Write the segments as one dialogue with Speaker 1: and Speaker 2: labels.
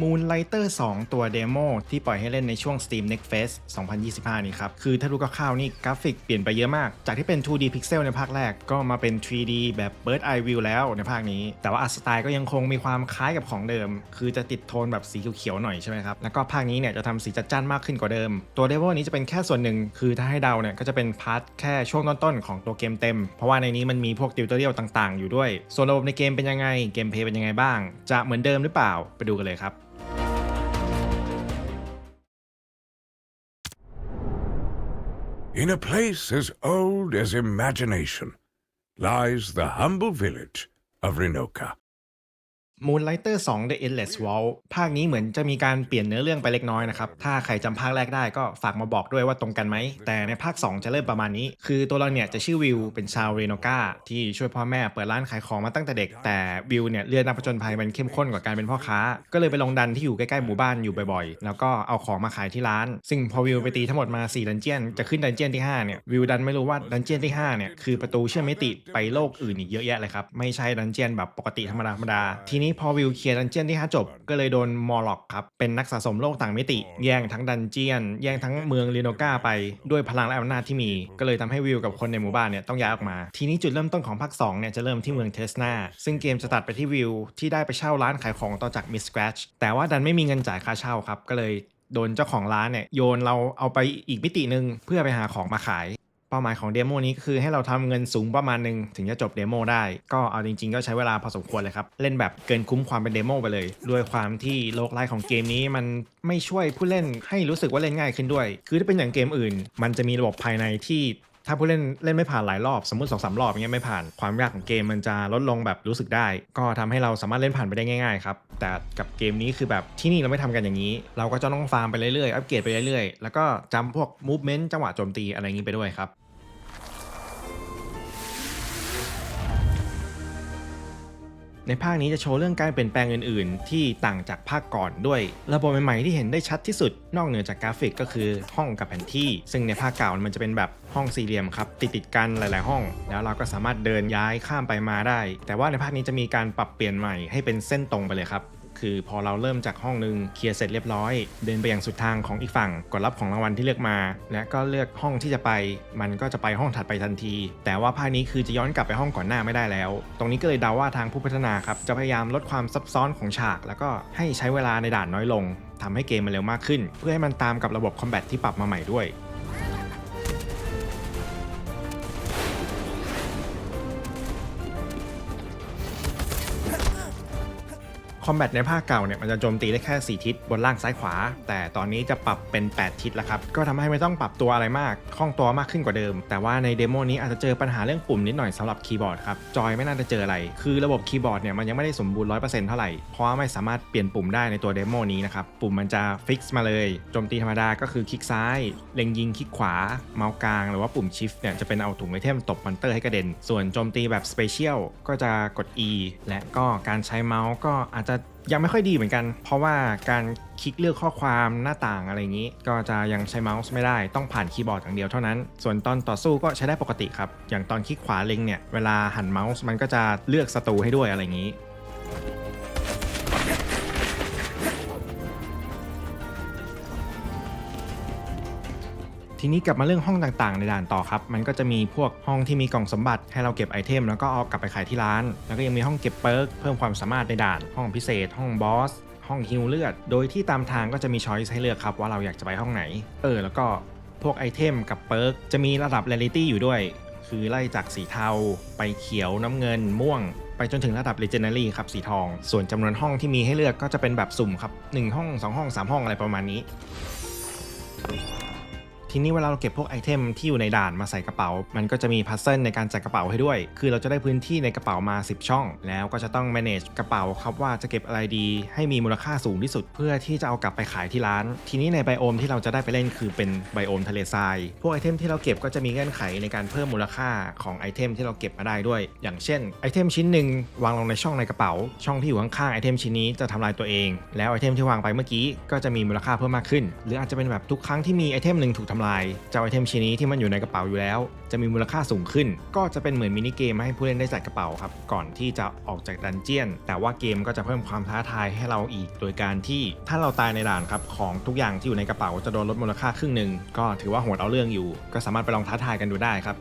Speaker 1: Moonlighter 2 ตัวเดโมที่ปล่อยให้เล่นในช่วง Steam Next Fest 2025 นี้ครับ คือถ้ารู้คร่าวๆนี่กราฟิกเปลี่ยนไปเยอะมาก จากที่เป็น 2D Pixel ในภาคแรกก็มาเป็น 3D แบบ Bird Eye View แล้วในภาคนี้ แต่ว่าอาสไตล์ก็ยังคงมีความคล้ายกับของเดิม คือจะติดโทนแบบสีเขียวๆหน่อยใช่ไหมครับ แล้วก็ภาคนี้เนี่ยจะทำสีจัดจ้านมากขึ้นกว่าเดิม ตัวเดโมนี้จะเป็นแค่ส่วนหนึ่ง คือถ้าให้เดาเนี่ยก็จะเป็นพาร์ทแค่ช่วงต้นๆของตัวเกมเต็ม เพราะว่าในนี้มันมีพวกติวเตอร์เรียลต่าง ๆ อยู่ด้วย ส่วนระบบในเกมเป็นยังไง เกมเพย์เป็นยังไงบ้าง จะเหมือนเดิมหรือเปล่า ไปดูกันเลยครับ
Speaker 2: In a place as old as imagination lies the humble village of Rinoka.
Speaker 1: Moonlighter 2 The Endless Wall ภาคนี้เหมือนจะมีการเปลี่ยนเนื้อเรื่องไปเล็กน้อยนะครับ ถ้าใครจำภาคแรกได้ก็ฝากมาบอกด้วยว่าตรงกันไหม แต่ในภาค 2 จะเริ่มประมาณนี้ คือตัวเราเนี่ยจะชื่อวิวเป็นชาวเรโนกาที่ช่วยพ่อแม่เปิดร้านขายของมาตั้งแต่เด็ก แต่วิวเนี่ยเรียนนักผจญภัยมันเข้มข้นกว่าการเป็นพ่อค้า ก็เลยไปลงดันที่อยู่ใกล้ๆหมู่บ้านอยู่บ่อยๆ แล้วก็เอาของมาขายที่ร้าน ซึ่งพอวิวไปตีทั้งหมดมา4ดันเจียนจะขึ้นดันเจียนที่5เนี่ยวิวดันไม่รู้ว่าดันเจียนที่5เนี่ยคือประตูเชื่อมมิติไปโลกอื่นอีกเยอะแยะเลยครับไม่ใช่ดันเจียนแบบปกติธรรมดาทีนี้พอวิวเคลียร์ดันเจียนที่5จบ ก็เลยโดนมอร์ล็อกครับ เป็นนักสะสมโลกต่างมิติ แย่งทั้งดันเจียน แย่งทั้งเมืองลีโนกาไปด้วยพลังและอำนาจที่มี ก็เลยทำให้วิวกับคนในหมู่บ้านเนี่ยต้องย้ายออกมา ทีนี้จุดเริ่มต้นของภาค2เนี่ยจะเริ่มที่เมืองเทสนาซึ่งเกมจะตัดไปที่วิวที่ได้ไปเช่าร้านขายของต่อจากมิสแกรชแต่ว่าดันไม่มีเงินจ่ายค่าเช่าครับก็เลยโดนเจ้าของร้านเนี่ยโยนเราเอาไปอีกมิติหนึ่งเพื่อไปหาของมาขาย เป้าหมายของเดโมนี้ก็คือให้เราทำเงินสูงประมาณหนึ่งถึงจะจบเดโมได้ ก็เอาจริงๆ ก็ใช้เวลาพอสมควรเลยครับ เล่นแบบเกินคุ้มความเป็นเดโมไปเลย ด้วยความที่โลกไล่ของเกมนี้มันไม่ช่วยผู้เล่นให้รู้สึกว่าเล่นง่ายขึ้นด้วย คือถ้าเป็นอย่างเกมอื่น มันจะมีระบบภายในที่ถ้าผู้เล่นเล่นไม่ผ่านหลายรอบสมมติ2อสรอบอย่างเงี้ยไม่ผ่านความยากของเกมมันจะลดลงแบบรู้สึกได้ ก็ทำให้เราสามารถเล่นผ่านไปได้ง่ายๆครับแต่กับเกมนี้คือแบบที่นี่เราไม่ทำกันอย่างนี้ เราก็จะต้องฟาร์มไปเรื่อยๆอัปเกรดไปเรื่อยๆแล้วก็จำพวกมูฟเมนต์จังหวะโจมตีอะไรอย่างนี้ไปด้วยครับ ในภาคนี้จะโชว์เรื่องการเปลี่ยนแปลงอื่น ๆ ที่ต่างจากภาคก่อนด้วย ระบบใหม่ ๆ ที่เห็นได้ชัดที่สุด นอกเหนือจากกราฟิกก็คือห้องกับแผนที่ ซึ่งในภาคเก่ามันจะเป็นแบบห้องสี่เหลี่ยมครับติดติดกันหลาย ๆ ห้อง แล้วเราก็สามารถเดินย้ายข้ามไปมาได้ แต่ว่าในภาคนี้จะมีการปรับเปลี่ยนใหม่ให้เป็นเส้นตรงไปเลยครับ คือพอเราเริ่มจากห้องหนึ่งเคลียร์เสร็จเรียบร้อย เดินไปอยังสุดทางของอีกฝั่งกดรับของรางวัลที่เลือกมา และก็เลือกห้องที่จะไป มันก็จะไปห้องถัดไปทันที แต่ว่าภาคนี้คือจะย้อนกลับไปห้องก่อนหน้าไม่ได้แล้ว ตรงนี้ก็เลยเดาว่าทางผู้พัฒนาครับจะพยายามลดความซับซ้อนของฉาก แล้วก็ให้ใช้เวลาในด่านน้อยลงทำให้เกมมันเร็วมากขึ้น เพื่อให้มันตามกับระบบคอมแบทที่ปรับมาใหม่ด้วย อมแบทในภาคเก่าเนี่ยมันจะโจมตีได้แค่ 4 ทิศบนล่างซ้ายขวา แต่ตอนนี้จะปรับเป็น 8 ทิศแล้วครับ ก็ทำให้ไม่ต้องปรับตัวอะไรมากคล่องตัวมากขึ้นกว่าเดิม แต่ว่าในเดโมนี้อาจจะเจอปัญหาเรื่องปุ่มนิดหน่อยสำหรับคีย์บอร์ดครับ จอยไม่น่าจะเจออะไร คือระบบคีย์บอร์ดเนี่ยมันยังไม่ได้สมบูรณ์100%เปอร์เซ็นต์เท่าไหร่ เพราะว่าไม่สามารถเปลี่ยนปุ่มได้ในตัวเดโมนี้นะครับ ปุ่มมันจะฟิกซ์มาเลย โจมตีธรรมดาก็คือคลิกซ้าย เล็งยิงคลิกขวา เมาส์กลาง หรือว่าปุ่มชิฟเนี่ยจะเป็นเอาถุงไอเทมตบมอนเตอร์ให้กระเด็น ส่วนโจมตีแบบสเปเชียลก็จะกด E และก็การใช้เมาส์ก็อาจจะยังไม่ค่อยดีเหมือนกัน เพราะว่าการคลิกเลือกข้อความหน้าต่างอะไรอย่างนี้ ก็จะยังใช้เมาส์ไม่ได้ต้องผ่านคีย์บอร์ดอย่างเดียวเท่านั้น ส่วนตอนต่อสู้ก็ใช้ได้ปกติครับ อย่างตอนคลิกขวาเล็งเนี่ยเวลาหันเมาส์มันก็จะเลือกศัตรูให้ด้วยอะไรอย่างนี้ ทีนี้กลับมาเรื่องห้องต่างๆ ในด่านต่อครับ มันก็จะมีพวกห้องที่มีกล่องสมบัติให้เราเก็บไอเทมแล้วก็เอากลับไปขายที่ร้าน แล้วก็ยังมีห้องเก็บเปิร์กเพิ่มความสามารถในด่าน ห้องพิเศษ ห้องบอส ห้องฮิวเลือด โดยที่ตามทางก็จะมีช้อยส์ให้เลือกครับว่าเราอยากจะไปห้องไหน เออ แล้วก็พวกไอเทมกับเปิร์กจะมีระดับเรลิตี้อยู่ด้วย คือไล่จากสีเทา ไปเขียวน้ำเงิน ม่วง ไปจนถึงระดับ Legendary ครับสีทอง ส่วนจำนวนห้องที่มีให้เลือกก็จะเป็นแบบสุ่มครับหนึ่งห้องสองห้องสามห้องอะไรประมาณนี้ ทีนี้เวลาเราเก็บพวกไอเทมที่อยู่ในด่านมาใส่กระเป๋า มันก็จะมีพัซเซิลในการจัดกระเป๋าให้ด้วย คือเราจะได้พื้นที่ในกระเป๋ามา 10 ช่อง แล้วก็จะต้อง manage กระเป๋าครับว่าจะเก็บอะไรดี ให้มีมูลค่าสูงที่สุด เพื่อที่จะเอากลับไปขายที่ร้าน ทีนี้ในไบโอมที่เราจะได้ไปเล่นคือเป็นไบโอมทะเลทราย พวกไอเทมที่เราเก็บก็จะมีเงื่อนไขในการเพิ่มมูลค่าของไอเทมที่เราเก็บมาได้ด้วย อย่างเช่นไอเทมชิ้นหนึ่งวางลงในช่องในกระเป๋า ช่องที่อยู่ข้างๆไอเทมชิ้นนี้จะทำลายตัวเอง แล้วไอเทมที่วางไปเมื่อกี้ก็จะมีมูลค่าเพิ่มมากขึ้น หรืออาจจะเป็นแบบทุกครั้งที่มีไอเทมหนึ่งถูกทำำลาย เจ้าไอเทมชิ้นนี้ที่มันอยู่ในกระเป๋าอยู่แล้ว จะมีมูลค่าสูงขึ้น ก็จะเป็นเหมือนมินิเกมให้ผู้เล่นได้จัดกระเป๋าครับ ก่อนที่จะออกจากดันเจียน แต่ว่าเกมก็จะเพิ่มความท้าทายให้เราอีก โดยการที่ถ้าเราตายในด่านครับของทุกอย่างที่อยู่ในกระเป๋าจะโดนลดมูลค่าครึ่งหนึ่งก็ถือว่าโหดเอาเรื่องอยู่ ก็สามารถไปลองท้าทายกันดูได้ครับ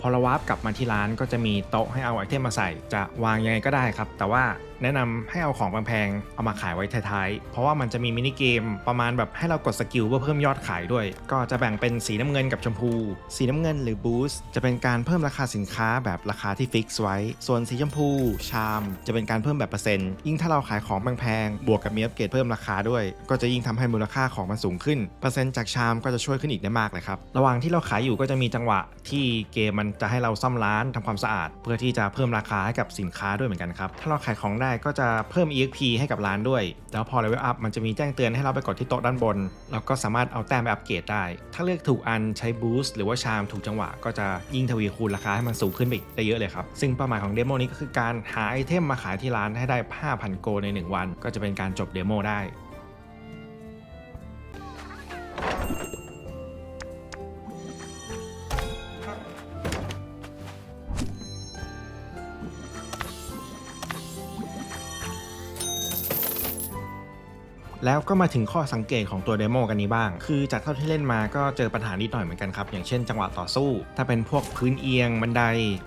Speaker 1: พอเราวาร์ปกลับมาที่ร้านก็จะมีโต๊ะให้เอาไอเทมมาใส่ จะวางยังไงก็ได้ครับ แต่ว่า แนะนำให้เอาของแพงๆเอามาขายไว้ท้ายๆ เพราะว่ามันจะมีมินิเกมประมาณแบบให้เรากดสกิลเพื่อเพิ่มยอดขายด้วย ก็จะแบ่งเป็นสีน้ำเงินกับชมพู สีน้ำเงินหรือบูสต์จะเป็นการเพิ่มราคาสินค้าแบบราคาที่ฟิกซ์ไว้ ส่วนสีชมพู ชาม จะเป็นการเพิ่มแบบเปอร์เซ็นต์ ยิ่งถ้าเราขายของแพงๆบวกกับมีอัปเกรดเพิ่มราคาด้วย ก็จะยิ่งทำให้มูลค่าของมันสูงขึ้น เปอร์เซ็นต์จากชามก็จะช่วยขึ้นอีกได้มากเลยครับ ระหว่างที่เราขายอยู่ก็จะมีจังหวะที่เกมมันจะให้เราซ่อมร้านทำความสะอาด เพื่อที่จะเพิ่มราคาให้กับสินค้าด้วยเหมือนกันครับ ถ้าเราขายของได้ก็จะเพิ่ม EXP ให้กับร้านด้วย แล้วพอเลเวลอัพมันจะมีแจ้งเตือนให้เราไปกดที่โต๊ะด้านบน แล้วก็สามารถเอาแต้มไปอัปเกรดได้ ถ้าเลือกถูกอันใช้บูสต์หรือว่าชามถูกจังหวะ ก็จะยิ่งทวีคูณราคาให้มันสูงขึ้นไปอีกได้เยอะเลยครับ ซึ่งเป้าหมายของเดโมนี้ก็คือการหาไอเทมมาขายที่ร้านให้ได้ 5,000 โกใน 1 วัน ก็จะเป็นการจบเดโมได้ แล้วก็มาถึงข้อสังเกตของตัวเดโมกันนี้บ้าง คือจากเท่าที่เล่นมาก็เจอปัญหานิดหน่อยเหมือนกันครับ อย่างเช่นจังหวะต่อสู้ ถ้าเป็นพวกพื้นเอียงบันได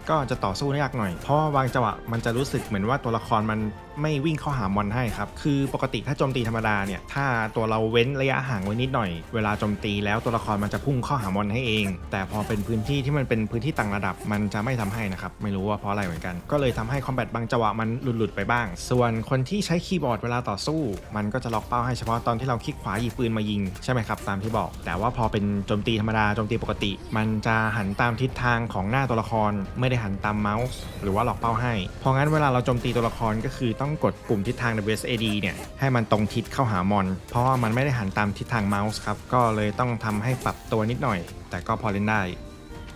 Speaker 1: ก็จะต่อสู้ยากหน่อย เพราะวาบางจังหวะมันจะรู้สึกเหมือนว่าตัวละครมันไม่วิ่งเข้าหามอนให้ครับ คือปกติถ้าโจมตีธรรมดาเนี่ย ถ้าตัวเราเว้นระยะห่างไว้นิดหน่อย เวลาโจมตีแล้วตัวละครมันจะพุ่งเข้าหามอนให้เอง แต่พอเป็นพื้นที่ที่มันเป็นพื้นที่ต่างระดับมันจะไม่ทำให้นะครับ ไม่รู้ว่าเพราะอะไรเหมือนกัน ก็เลยทำให้คอมแบทบางจังหวะมันหลุดๆไปบ้าง ส่วนคนที่ใช้คีย์บอร์ดเวลาต่อสู้ มันก็จะล็อกเป้าให้เฉพาะตอนที่เราคลิกขวาหยิบปืนมายิงใช่ไหมครับตามที่บอก แต่ว่าพอเป็นโจมตีธรรมดาโจมตีปกติ มันจะหันตามทิศทางของหน้าตัวละคร ไม่ได้หันตามเมาส์หรือว่าล็อกเป้าให้ เพราะงั้นเวลาเราโจมตีตัวละครก็คือต้องกดปุ่มทิศทาง WSAD เนี่ยให้มันตรงทิศเข้าหามอน เพราะว่ามันไม่ได้หันตามทิศทางเมาส์ครับก็เลยต้องทำให้ปรับตัวนิดหน่อย แต่ก็พอเล่นได้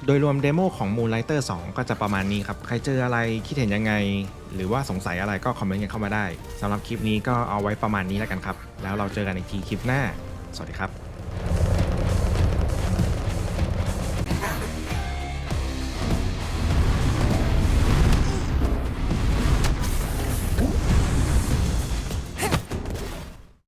Speaker 1: โดยรวมเดโมของ Moonlighter 2 ก็จะประมาณนี้ครับ ใครเจออะไรคิดเห็นยังไง หรือว่าสงสัยอะไรก็คอมเมนต์กันเข้ามาได้สำหรับคลิปนี้ก็เอาไว้ประมาณนี้แล้วกันครับ แล้วเราเจอกันอีกทีคลิปหน้า สวัสดีครับ